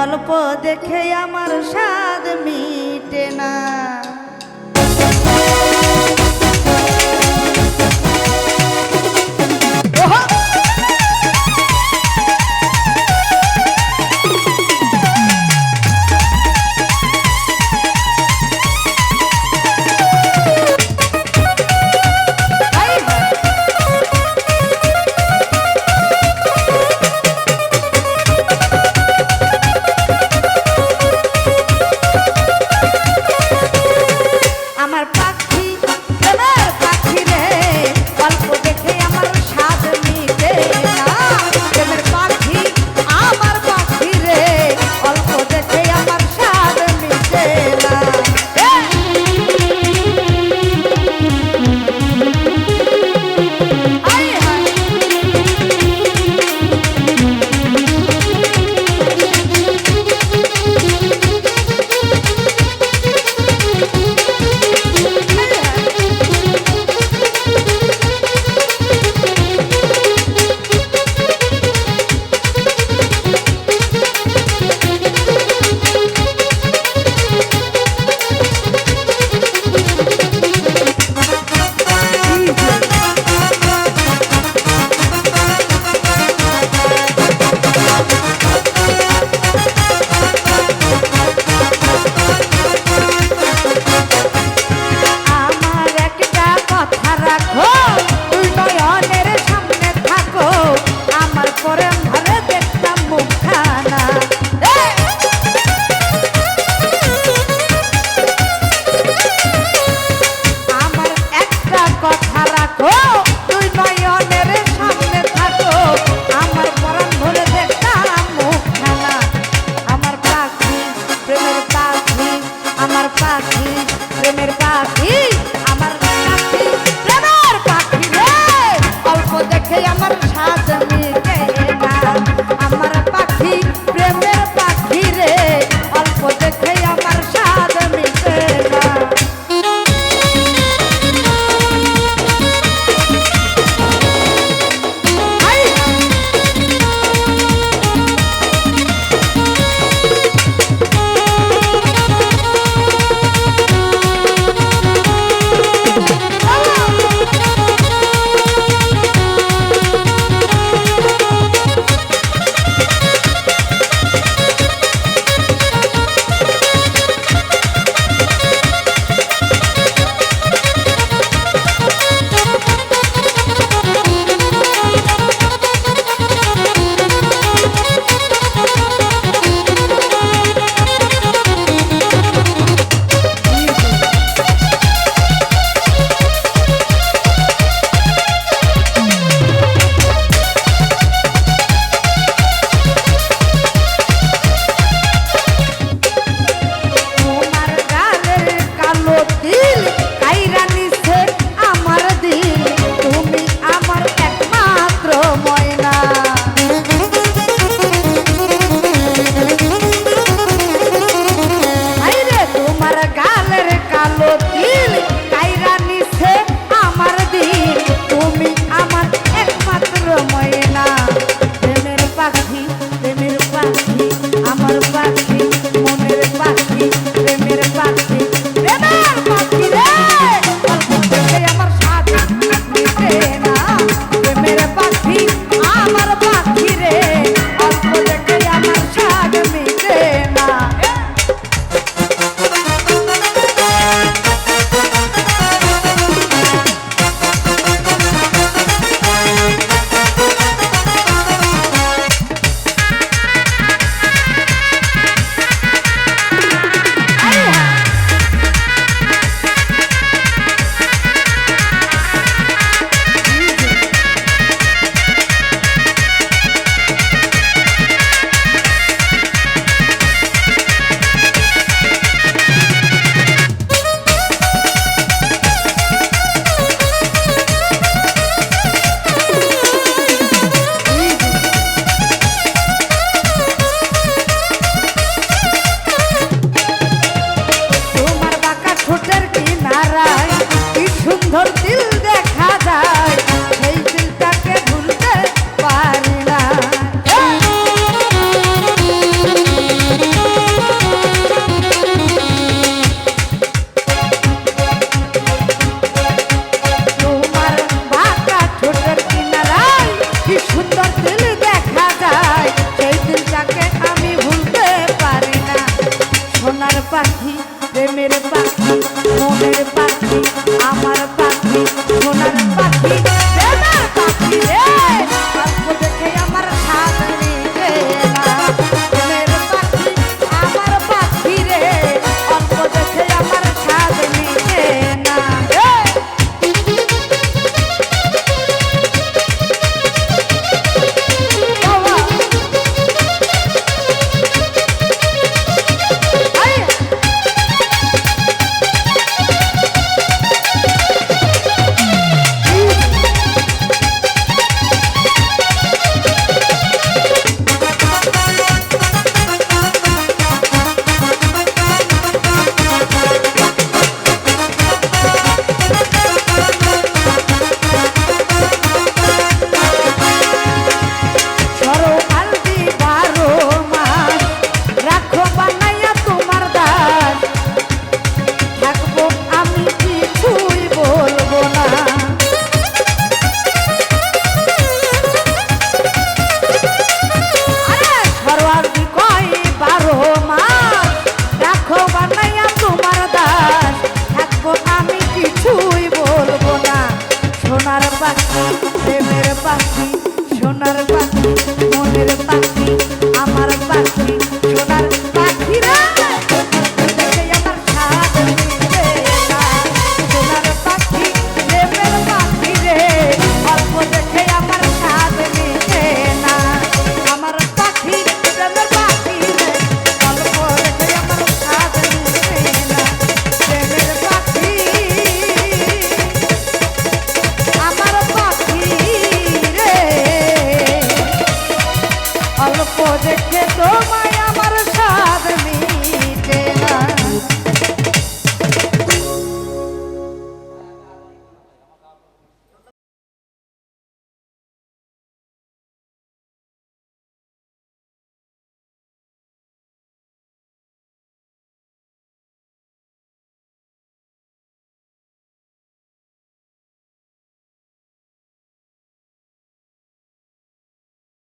অল্প দেখে আমার স্বাদ মিটে না। প্রেমের পাখি মনের পাখি আমার পাখি সোনার পাখি। দেখে তোমায় আমার স্বাদ মিটে না